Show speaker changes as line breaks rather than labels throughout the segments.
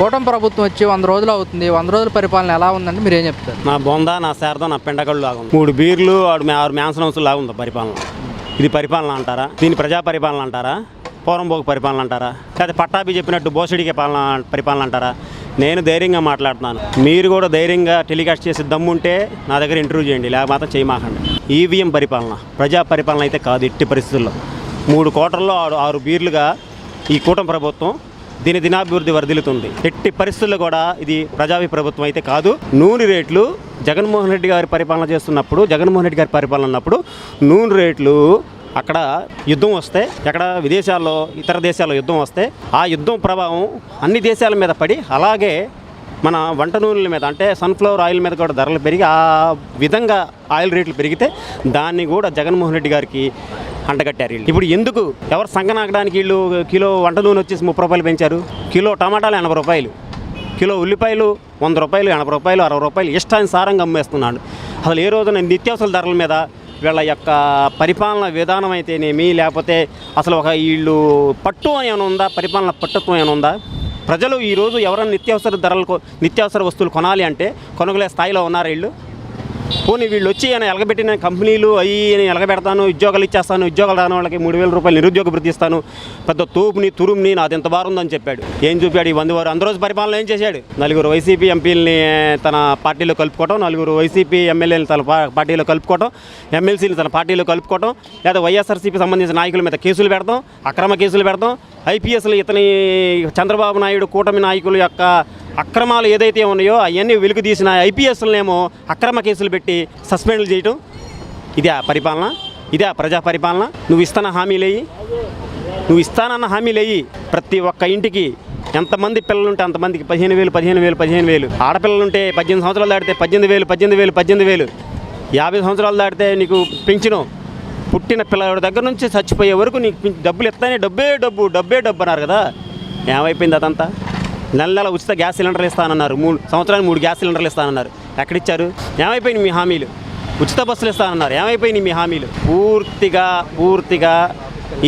కూటమి ప్రభుత్వం వచ్చి వంద రోజులు అవుతుంది. వంద రోజుల పరిపాలన ఎలా ఉందంటే మీరు ఏం చెప్తారు?
నా బొంద నా శారద నా పెండకళ్ళు లాగా ఉంది. మూడు బీర్లు ఆడు ఆరు మ్యాన్సన్ హౌస్ లాగా ఉంది పరిపాలన. ఇది పరిపాలన అంటారా? దీని ప్రజా పరిపాలన అంటారా పోరంబోకు పరిపాలన అంటారా? లేకపోతే పట్టాభి చెప్పినట్టు బోసడికే పాలన పరిపాలన అంటారా? నేను ధైర్యంగా మాట్లాడుతున్నాను. మీరు కూడా ధైర్యంగా టెలికాస్ట్ చేసి దమ్ముంటే నా దగ్గర ఇంటర్వ్యూ చేయండి. లేకపోతే చేయమాకండి. ఈవీఎం పరిపాలన ప్రజా పరిపాలన అయితే కాదు ఎట్టి పరిస్థితుల్లో. మూడు కోటల్లో ఆరు ఆరు బీర్లుగా ఈ కూటమి ప్రభుత్వం దీని దినాభివృద్ధి వర్ధిల్లుతుంది. ఎట్టి పరిస్థితుల్లో కూడా ఇది ప్రజావి ప్రభుత్వం అయితే కాదు. నూనె రేట్లు జగన్మోహన్ రెడ్డి గారి పరిపాలన చేస్తున్నప్పుడు జగన్మోహన్ రెడ్డి గారి పరిపాలన ఉన్నప్పుడు నూనె రేట్లు అక్కడ యుద్ధం వస్తే ఎక్కడ విదేశాల్లో ఇతర దేశాల్లో యుద్ధం వస్తే ఆ యుద్ధం ప్రభావం అన్ని దేశాల మీద పడి అలాగే మన వంట నూనెల మీద అంటే సన్ఫ్లవర్ ఆయిల్ మీద కూడా ధరలు పెరిగి ఆ విధంగా ఆయిల్ రేట్లు పెరిగితే దాన్ని కూడా జగన్మోహన్ రెడ్డి గారికి అంటగట్టారు వీళ్ళు. ఇప్పుడు ఎందుకు? ఎవరు సంగనాకడానికి వీళ్ళు కిలో వంట నూనె వచ్చేసి ముప్పై రూపాయలు పెంచారు? కిలో టమాటాలు ఎనభై రూపాయలు. కిలో ఉల్లిపాయలు వంద రూపాయలు ఎనభై రూపాయలు అరవై రూపాయలు ఇష్టానుసారంగా అమ్మేస్తున్నాడు. అసలు ఏ రోజున నిత్యావసర ధరల మీద వీళ్ళ యొక్క పరిపాలన విధానం అయితేనేమి లేకపోతే అసలు ఒక వీళ్ళు పట్టు అని ఏమైనా ఉందా? పరిపాలన పట్టుత్వం ఏమైనా ఉందా? ప్రజలు ఈరోజు ఎవరైనా నిత్యావసర ధరలకు నిత్యావసర వస్తువులు కొనాలి అంటే కొనుగోలే స్థాయిలో ఉన్నారు వీళ్ళు? పోనీ వీళ్ళు వచ్చి ఆయన ఎలగబెట్టిన కంపెనీలు అయ్యి నేను ఎలగబెడతాను ఉద్యోగాలు ఇచ్చేస్తాను ఉద్యోగాలు రాని వాళ్ళకి మూడు వేల రూపాయలు నిరుద్యోగ వృత్తి ఇస్తాను పెద్ద తూపుని తురుముని నాది ఎంత బారుందని చెప్పాడు. ఏం చూపాడు ఈ వంద వారు? అందరోజు పరిపాలన ఏం చేశాడు? నలుగురు వైసీపీ ఎంపీలని తన పార్టీలో కలుపుకోవటం నలుగురు వైసీపీ ఎమ్మెల్యేలు తన పార్టీలో కలుపుకోవటం ఎమ్మెల్సీని తన పార్టీలో కలుపుకోవటం లేదా వైఎస్ఆర్సీపీ సంబంధించిన నాయకుల మీద కేసులు పెడతాం అక్రమ కేసులు పెడతాం ఐపీఎస్లు ఇతని చంద్రబాబు నాయుడు కూటమి నాయకుల యొక్క అక్రమాలు ఏదైతే ఉన్నాయో అవన్నీ వెలుగు తీసిన ఐపీఎస్లనేమో అక్రమ కేసులు పెట్టి సస్పెండ్లు చేయటం. ఇదే పరిపాలన ఇదే ప్రజా పరిపాలన. నువ్వు ఇస్తాన హామీలేయి. నువ్వు ఇస్తానన్న హామీలేయి. ప్రతి ఒక్క ఇంటికి ఎంతమంది పిల్లలుంటే అంతమందికి పదిహేను వేలు పదిహేను వేలు పదిహేను వేలు. ఆడపిల్లలుంటే పద్దెనిమిది సంవత్సరాలు దాటితే పద్దెనిమిది వేలు పద్దెనిమిది వేలు పద్దెనిమిది వేలు. యాభై సంవత్సరాలు దాటితే నీకు పెంచను పుట్టిన పిల్లవాడి దగ్గర నుంచి చచ్చిపోయే వరకు నీకు డబ్బులు ఇస్తానే డబ్బే డబ్బు డబ్బే డబ్బు అన్నారు కదా. ఏమైపోయింది అదంతా? నెల నెల ఉచిత గ్యాస్ సిలిండర్లు ఇస్తానన్నారు. మూడు సంవత్సరానికి మూడు గ్యాస్ సిలిండర్లు ఇస్తానన్నారు. ఎక్కడిచ్చారు? ఏమైపోయింది మీ హామీలు? ఉచిత బస్సులు ఇస్తానన్నారు. ఏమైపోయినాయి మీ హామీలు? పూర్తిగా పూర్తిగా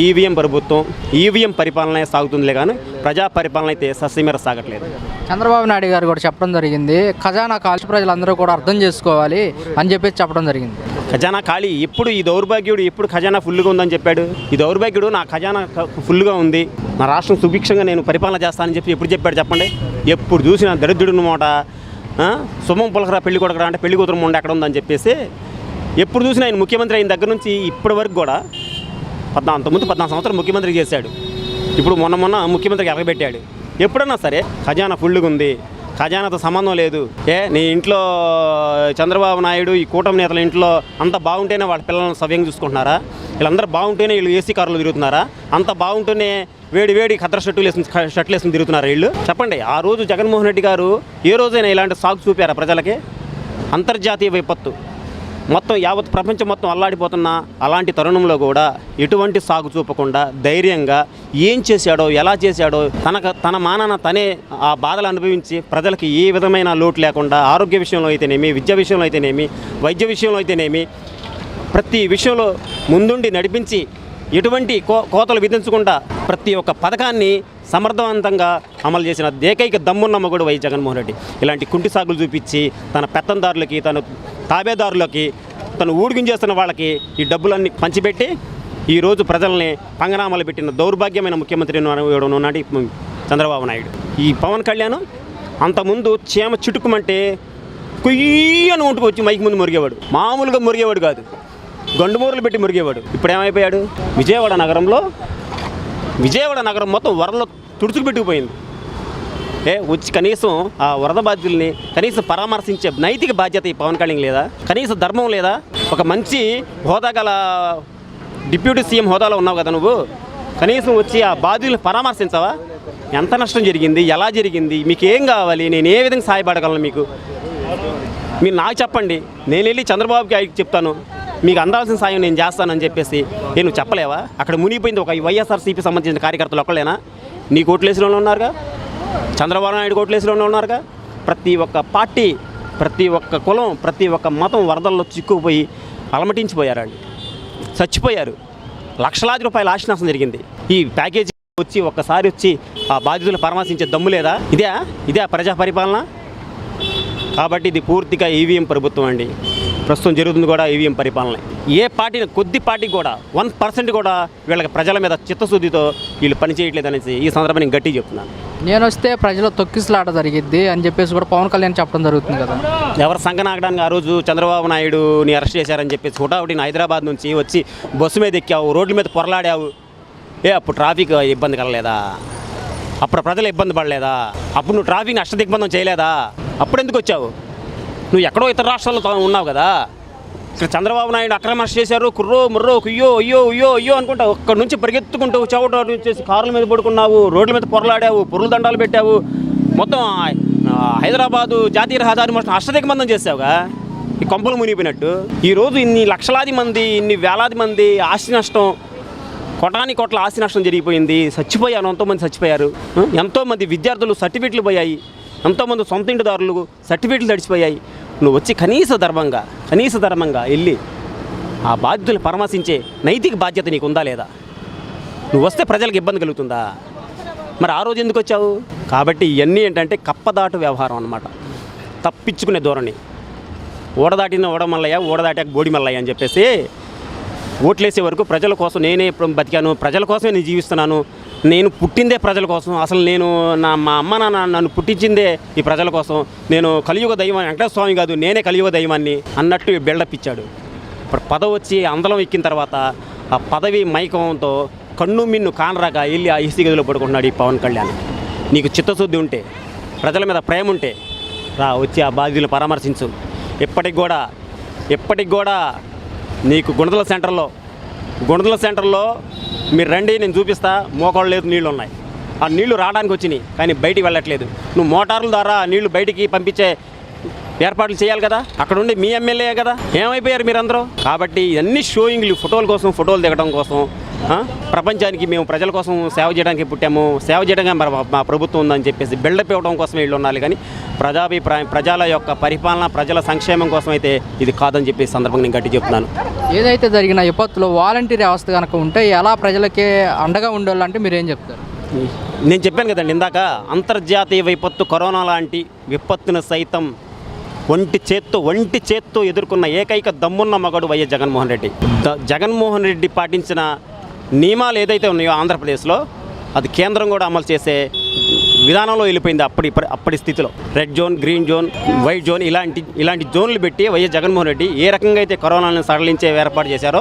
ఈవీఎం ప్రభుత్వం ఈవీఎం పరిపాలన సాగుతుందిలే కానీ ప్రజా పరిపాలన అయితే సస్యమేర సాగట్లేదు.
చంద్రబాబు నాయుడు గారు కూడా చెప్పడం జరిగింది ఖజానా కాల్చి ప్రజలందరూ కూడా అర్థం చేసుకోవాలి అని చెప్పేసి చెప్పడం జరిగింది.
ఖజానా ఖాళీ. ఎప్పుడు ఈ దౌర్భాగ్యుడు ఎప్పుడు ఖజానా ఫుల్గా ఉందని చెప్పాడు. ఈ దౌర్భాగ్యుడు నా ఖజానా ఫుల్గా ఉంది. నా రాష్ట్రం సుభిక్షంగా నేను పరిపాలన చేస్తానని చెప్పి ఎప్పుడు చెప్పాడు చెప్పండి? ఎప్పుడు చూసిన దరిద్రుడు మూట ఆ, సుమం పులకరా పెళ్ళి కొడకరా అంటే పెళ్ళి కూతురు ఉండి ఎక్కడ ఉందని చెప్పేసి ఎప్పుడు చూసినా ఆయన ముఖ్యమంత్రి అయిన దగ్గర నుంచి ఇప్పటి వరకు కూడా పద్నాలుగు అంతకుముందు పద్నాలుగు సంవత్సరాలు ముఖ్యమంత్రి చేశాడు. ఇప్పుడు మొన్న మొన్న ముఖ్యమంత్రికి ఎలగబెట్టాడు ఎప్పుడన్నా సరే ఖజానా ఫుల్గా ఉంది ఖజానాతో సంబంధం లేదు. ఏ నీ ఇంట్లో చంద్రబాబు నాయుడు ఈ కూటమి నేతల ఇంట్లో అంత బాగుంటేనే వాళ్ళ పిల్లలను సవ్యంగా చూసుకుంటున్నారా? వీళ్ళందరూ బాగుంటేనే వీళ్ళు ఏసీ కార్లు తిరుగుతున్నారా? అంత బాగుంటేనే వేడి వేడి ఖద్ర షర్టులు వేసుకుని షర్ట్లు వేసుకుని తిరుగుతున్నారు వీళ్ళు? చెప్పండి ఆ రోజు జగన్మోహన్ రెడ్డి గారు ఏ రోజైనా ఇలాంటి సాగు చూపారా ప్రజలకి? అంతర్జాతీయ విపత్తు. మొత్తం యావత్ ప్రపంచం మొత్తం అల్లాడిపోతున్న అలాంటి తరుణంలో కూడా ఎటువంటి సాగు చూపకుండా ధైర్యంగా ఏం చేశాడో ఎలా చేశాడో తనకు తన మానాన తనే ఆ బాధలు అనుభవించి ప్రజలకి ఏ విధమైన లోటు లేకుండా ఆరోగ్య విషయంలో అయితేనేమి విద్య విషయంలో అయితేనేమి వైద్య విషయంలో అయితేనేమి ప్రతి విషయంలో ముందుండి నడిపించి ఎటువంటి కో కోతలు విధించకుండా ప్రతి ఒక్క పథకాన్ని సమర్థవంతంగా అమలు చేసిన ఏకైక దమ్మున్నమ్మ కూడా వై జగన్మోహన్ రెడ్డి. ఇలాంటి కుంటి సాగులు చూపించి తన పెత్తందారులకి తన తాబేదారులకి తను ఊడిగించేస్తున్న వాళ్ళకి ఈ డబ్బులన్నీ పంచిపెట్టి ఈరోజు ప్రజల్ని పంగనామాలు పెట్టిన దౌర్భాగ్యమైన ముఖ్యమంత్రి నాటి చంద్రబాబు నాయుడు. ఈ పవన్ కళ్యాణ్ అంతకుముందు చీమ చిటుకుమంటే కుయ్యను ఉంటుకు వచ్చి మైకి ముందు మురిగేవాడు. మామూలుగా మురిగేవాడు కాదు. గండుమూరలు పెట్టి మురిగేవాడు. ఇప్పుడు ఏమైపోయాడు విజయవాడ నగరంలో విజయవాడ నగరం మొత్తం వరదలో తుడుచుకు పెట్టుకుపోయింది. ఏ వచ్చి కనీసం ఆ వరద బాధ్యుల్ని కనీసం పరామర్శించే నైతిక బాధ్యత ఈ పవన్ కళ్యాణ్ లేదా? కనీసం ధర్మం లేదా? ఒక మంచి హోదా గల డిప్యూటీ సీఎం హోదాలో ఉన్నావు కదా నువ్వు. కనీసం వచ్చి ఆ బాధ్యుల్ని పరామర్శించవా? ఎంత నష్టం జరిగింది? ఎలా జరిగింది? మీకు ఏం కావాలి? నేను ఏ విధంగా సహాయపడగలను మీకు? మీరు నాకు చెప్పండి. నేను వెళ్ళి చంద్రబాబుకి ఆయనకి చెప్తాను. మీకు అందాల్సిన సాయం నేను చేస్తానని చెప్పేసి నేను చెప్పలేవా? అక్కడ మునిగిపోయింది ఒక వైఎస్ఆర్సీపీ సంబంధించిన కార్యకర్తలు ఒక్కలేనా నీ కోట్లేసులోనే ఉన్నారుగా? చంద్రబాబు నాయుడు కోట్లేసులోనే ఉన్నారుగా? ప్రతి ఒక్క పార్టీ ప్రతి ఒక్క కులం ప్రతి ఒక్క మతం వరదల్లో చిక్కుకుపోయి అలమటించిపోయారండి. చచ్చిపోయారు. లక్షలాది రూపాయల ఆశనాశం జరిగింది. ఈ ప్యాకేజీ వచ్చి ఒక్కసారి వచ్చి ఆ బాధితులు పరామర్శించే దమ్ము లేదా? ఇదే ఇదే ప్రజా పరిపాలన కాబట్టి ఇది పూర్తిగా ఈవీఎం ప్రభుత్వం అండి. ప్రస్తుతం జరుగుతుంది కూడా ఈవీఎం పరిపాలన. ఏ పార్టీని కొద్ది పార్టీ కూడా వన్ పర్సెంట్ కూడా వీళ్ళకి ప్రజల మీద చిత్తశుద్ధితో వీళ్ళు పని చేయట్లేదు అనేసి ఈ సందర్భంగా నేను గట్టిగా చెప్తున్నాను.
నేను వస్తే ప్రజలు తొక్కిసలాట జరిగిద్ది అని చెప్పేసి కూడా పవన్ కళ్యాణ్ చెప్పడం జరుగుతుంది కదా.
ఎవరు సంఘనాగడానికి ఆ రోజు చంద్రబాబు నాయుడుని అరెస్ట్ చేశారని చెప్పేసి హుటాహుటిని హైదరాబాద్ నుంచి వచ్చి బస్సు మీద ఎక్కావు రోడ్ల మీద పొరలాడావు. ఏ అప్పుడు ట్రాఫిక్ ఇబ్బంది కలలేదా అప్పుడు ప్రజలు ఇబ్బంది పడలేదా? అప్పుడు నువ్వు ట్రాఫిక్ నష్ట దిగ్బంధం చేయలేదా? అప్పుడు ఎందుకు వచ్చావు? నువ్వు ఎక్కడో ఇతర రాష్ట్రాల్లో ఉన్నావు కదా. ఇక్కడ చంద్రబాబు నాయుడు అక్రమ చేశారు కుర్రో ముర్రో కుయ్యో అయ్యో అయ్యో అయ్యో అనుకుంటా అక్కడ నుంచి పరిగెత్తుకుంటూ చౌట నుంచి కార్ల మీద పడుకున్నావు రోడ్ల మీద పొరలాడావు పొరుల దండాలు పెట్టావు. మొత్తం హైదరాబాదు జాతీయ రహదారి మొత్తం అష్టదిగ్బంధం చేసావుగా ఈ కొంపలు మునిగిపోయినట్టు. ఈరోజు ఇన్ని లక్షలాది మంది ఇన్ని వేలాది మంది ఆస్తి నష్టం కొటాని కోట్ల ఆస్తి నష్టం జరిగిపోయింది. చచ్చిపోయారు ఎంతోమంది చచ్చిపోయారు. ఎంతోమంది విద్యార్థులు సర్టిఫికెట్లు పోయాయి. ఎంతోమంది సొంత ఇంటిదారులు సర్టిఫికెట్లు తడిచిపోయాయి. నువ్వు వచ్చి కనీస ధర్మంగా కనీస ధర్మంగా వెళ్ళి ఆ బాధ్యతలు పరామర్శించే నైతిక బాధ్యత నీకు ఉందా లేదా? నువ్వు వస్తే ప్రజలకు ఇబ్బంది కలుగుతుందా? మరి ఆ రోజు ఎందుకు వచ్చావు? కాబట్టి ఇవన్నీ ఏంటంటే కప్పదాటు వ్యవహారం అన్నమాట. తప్పించుకునే ధోరణి. ఓడదాటిన ఓడమల్లయ్య ఓడదాటాక బోడిమల్లయ్య అని చెప్పేసి ఓట్లేసే వరకు ప్రజల కోసం నేనే ఇప్పుడు బతికాను ప్రజల కోసమే నేను జీవిస్తున్నాను నేను పుట్టిందే ప్రజల కోసం అసలు నేను నా మా అమ్మ నాన్న నన్ను పుట్టించిందే ఈ ప్రజల కోసం నేను కలియుగ దైవం వెంకటేశ్వర స్వామి కాదు నేనే కలియుగ దైవాన్ని అన్నట్టు బిల్డప్ ఇచ్చాడు. ఇప్పుడు పదవి వచ్చి అందలం ఎక్కిన తర్వాత ఆ పదవి మైకంతో కన్ను మిన్ను కానరాక వెళ్ళి ఆ ఇసి గదిలో పడుకుంటున్నాడు ఈ పవన్ కళ్యాణ్. నీకు చిత్తశుద్ధి ఉంటే ప్రజల మీద ప్రేమ ఉంటే రా వచ్చి ఆ బాధ్యులను పరామర్శించు. ఇప్పటికి కూడా ఇప్పటికి కూడా నీకు గుణదల సెంటర్లో గుణదల సెంటర్లో మీరు రండి నేను చూపిస్తా. మోకాళ్ళు లేదు నీళ్ళు ఉన్నాయి. ఆ నీళ్ళు రావడానికి వచ్చినాయి కానీ బయటికి వెళ్ళట్లేదు. నువ్వు మోటార్ల ద్వారా ఆ నీళ్ళు బయటికి పంపించే ఏర్పాట్లు చేయాలి కదా? అక్కడ ఉండి మీ ఎమ్మెల్యే కదా? ఏమైపోయారు మీరందరూ? కాబట్టి ఇవన్నీ షోయింగ్లు ఫోటోల కోసం ఫోటోలు దిగడం కోసం ప్రపంచానికి మేము ప్రజల కోసం సేవ చేయడానికి పుట్టాము. సేవ చేయడానికి మరి మా ప్రభుత్వం ఉందని చెప్పేసి బిల్డప్ ఇవ్వడం కోసం వీళ్ళు ఉండాలి కానీ ప్రజాభిప్రాయం ప్రజల యొక్క పరిపాలన ప్రజల సంక్షేమం కోసం అయితే ఇది కాదని చెప్పి సందర్భంగా నేను గట్టి చెప్తున్నాను.
ఏదైతే జరిగిన విపత్తులో వాలంటీర్ వ్యవస్థ కనుక ఉంటే ఎలా ప్రజలకి అండగా ఉండాలంటే మీరు ఏం చెప్తారు?
నేను చెప్పాను కదండి ఇందాక అంతర్జాతీయ విపత్తు కరోనా లాంటి విపత్తును సైతం ఒంటి చేత్తో ఒంటి చేత్తో ఎదుర్కొన్న ఏకైక దమ్మున్న మగడు వైఎస్ జగన్మోహన్ రెడ్డి. జగన్మోహన్ రెడ్డి పాటించిన నియమాలు ఏదైతే ఉన్నాయో ఆంధ్రప్రదేశ్లో అది కేంద్రం కూడా అమలు చేసే విధానంలో వెళ్ళిపోయింది అప్పటి అప్పటి స్థితిలో. Red zone green zone white zone ఇలాంటి ఇలాంటి జోన్లు పెట్టి వైఎస్ జగన్మోహన్ రెడ్డి ఏ రకంగా అయితే కరోనాను సడలించే ఏర్పాటు చేశారో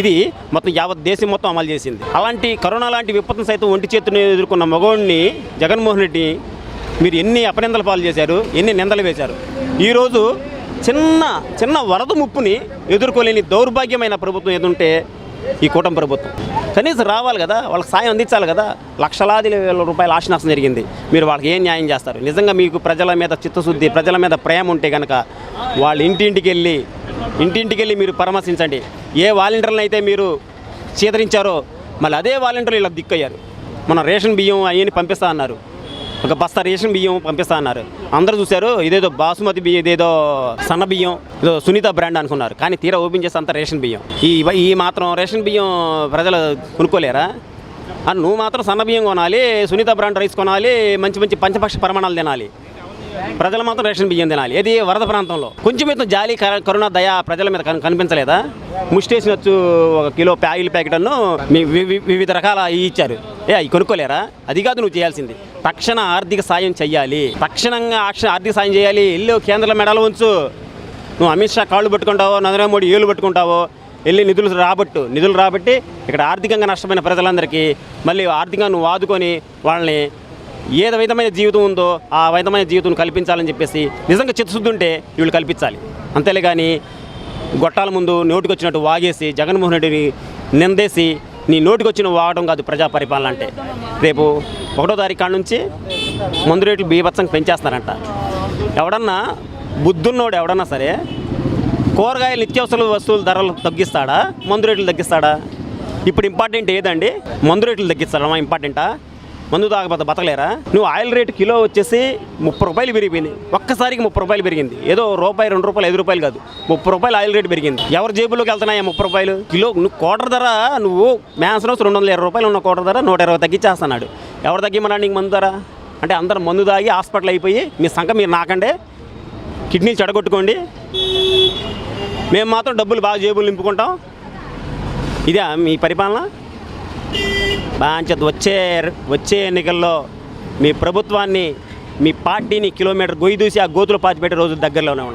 ఇది మొత్తం యావత్ దేశం మొత్తం అమలు చేసింది. అలాంటి కరోనా లాంటి విపత్తును సైతం ఒంటి చేతుని ఎదుర్కొన్న మగవాడిని జగన్మోహన్ రెడ్డి మీరు ఎన్ని అపనిందల పాలు చేశారు ఎన్ని నిందలు వేశారు? ఈరోజు చిన్న చిన్న వరద ముప్పుని ఎదుర్కోలేని దౌర్భాగ్యమైన ప్రభుత్వం ఏదుంటే ఈ కూటమి ప్రభుత్వం. కనీసం రావాలి కదా వాళ్ళకి సాయం అందించాలి కదా లక్షలాది వేల రూపాయల ఆశ నష్టం జరిగింది. మీరు వాళ్ళకి ఏం న్యాయం చేస్తారు? నిజంగా మీకు ప్రజల మీద చిత్తశుద్ధి ప్రజల మీద ప్రేమ ఉంటే కనుక వాళ్ళ ఇంటింటికి వెళ్ళి ఇంటింటికి వెళ్ళి మీరు పరామర్శించండి. ఏ వాలంటీర్లను అయితే మీరు చీదరించారో మళ్ళీ అదే వాలంటీర్లు ఇలా దిక్కయ్యారు. మన రేషన్ బియ్యం అవన్నీ పంపిస్తా అన్నారు. ఒక బస్తా రేషన్ బియ్యం పంపిస్తా అన్నారు. అందరూ చూశారు ఇదేదో బాసుమతి బియ్యం ఇదేదో సన్న బియ్యం ఇదో సునీత బ్రాండ్ అనుకున్నారు. కానీ తీరా ఓపెన్ చేస్తే అంత రేషన్ బియ్యం. ఈ ఈ మాత్రం రేషన్ బియ్యం ప్రజలు కొనుక్కోలేరా? అని నువ్వు మాత్రం సన్న బియ్యం కొనాలి సునీత బ్రాండ్ రైస్ కొనాలి మంచి మంచి పంచపక్ష ప్రమాణాలు తినాలి. ప్రజలు మాత్రం రేషన్ బియ్యం తినాలి. ఏది? వరద ప్రాంతంలో. కొంచెం అయితే జాలి కరోనా కరుణ దయ ప్రజల మీద కనిపించలేదా? కనిపించలేదా ముష్టేసినచ్చు ఒక కిలో ప్యాయిల్ ప్యాకెట్ మీ వివిధ రకాల ఇచ్చారు. ఏ అవి కొనుక్కోలేరా? అది కాదు నువ్వు చేయాల్సింది. తక్షణ ఆర్థిక సాయం చేయాలి తక్షణంగా ఆర్థిక సాయం చేయాలి. ఇల్లు కేంద్ర మెడలు ఉంచు. నువ్వు అమిత్ షా కాళ్ళు పట్టుకుంటావో నరేంద్ర మోడీ ఏళ్ళు పట్టుకుంటావో వెళ్ళి నిధులు రాబట్టు. నిధులు రాబట్టి ఇక్కడ ఆర్థికంగా నష్టమైన ప్రజలందరికీ మళ్ళీ ఆర్థికంగా నువ్వు ఆదుకొని వాళ్ళని ఏది విధమైన జీవితం ఉందో ఆ విధమైన జీవితం కల్పించాలని చెప్పేసి నిజంగా చిత్తశుద్ధి ఉంటే వీళ్ళు కల్పించాలి. అంతేలే కానీ గొట్టాల ముందు నోటికి వచ్చినట్టు వాగేసి జగన్మోహన్ రెడ్డిని నిందేసి నీ నోటికొచ్చిన వాగడం కాదు ప్రజా పరిపాలన అంటే. రేపు ఒకటో తారీఖు కాడ నుంచి మందు రేట్లు బీభత్సంగా పెంచేస్తారంట. ఎవడన్నా బుద్ధున్నోడు ఎవడన్నా సరే కూరగాయలు నిత్యావసర వస్తువుల ధరలు తగ్గిస్తాడా? మందు రేట్లు తగ్గిస్తాడా? ఇప్పుడు ఇంపార్టెంట్ ఏదండి? మందు రేట్లు తగ్గిస్తాడా? ఇంపార్టెంటా? మందు తాగకపోతే బతకలేరా? నువ్వు ఆయిల్ రేటు కిలో వచ్చేసి ముప్పై రూపాయలు పెరిగిపోయింది ఒక్కసారికి ముప్పై రూపాయలు పెరిగింది. ఏదో రూపాయి రెండు రూపాయలు ఐదు రూపాయలు కాదు. ముప్పై రూపాయలు ఆయిల్ రేటు పెరిగింది. ఎవరి జేబులోకి వెళ్తున్నాయా ముప్పై రూపాయలు? కిలో నువ్వు కోటర్ ధర నువ్వు మ్యాన్సన్ రెండు వందల ఇరవై రూపాయలు ఉన్న కోటర్ ధర నూట ఇరవై తగ్గించేస్తున్నాడు. ఎవరు తగ్గిమన్నాడు నీకు మందు ధర? అంటే అందరు మందు తాగి హాస్పిటల్ అయిపోయి మీ సంఖ మీరు నాకండే కిడ్నీ చెడగొట్టుకోండి. మేము మాత్రం డబ్బులు బాగా జేబులు నింపుకుంటాం. ఇదే మీ పరిపాలన? బాంచత్ వచ్చే వచ్చే ఎన్నికల్లో మీ ప్రభుత్వాన్ని మీ పార్టీని కిలోమీటర్ గొయ్యి దూసి ఆ గోతులు పాతిపెట్టే రోజు దగ్గరలోనే ఉన్నాయి